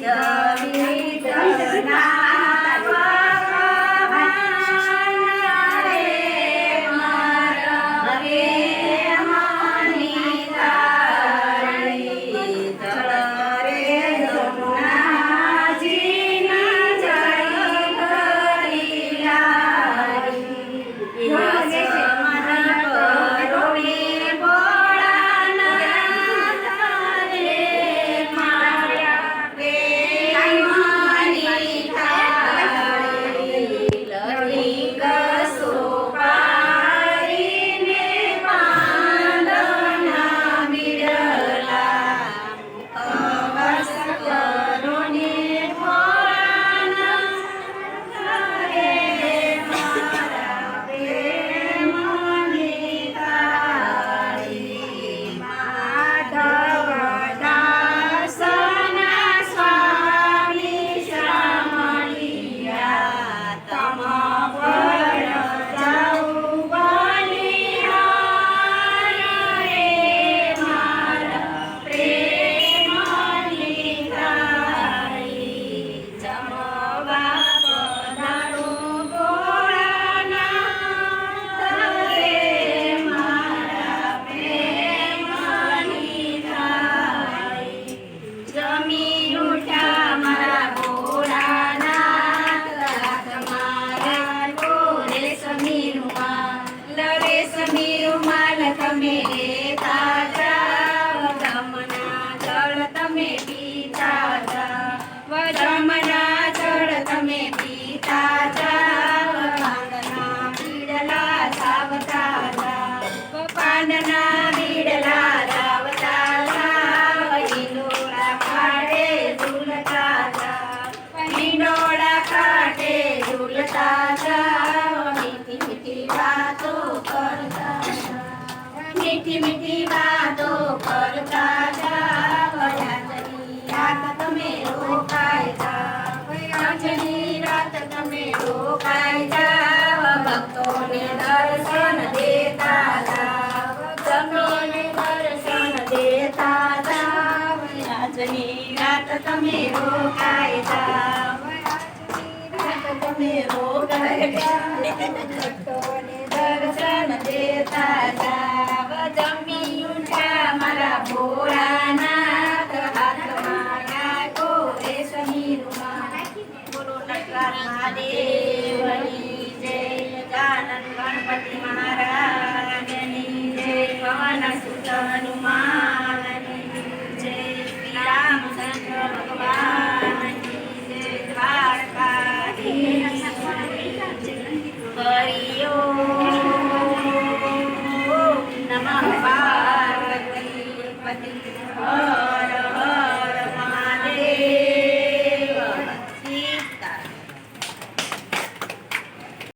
Krishna ભગવાનના બીડલા લાવતા લાવડીનોળા કાઢે ઝૂલતા જાડીનોળા કાઢે મીઠી મીઠી રોકાઈ જાવ તમે જાવ દર્શન દેતા જાવ મારા ભોળાનાથ. હાથમાં રાખો રેશમી રૂમાલ. બોલો નટરાજ મહાદેવની ગણપતિ મહારાજની જય. પવન સુત Amen.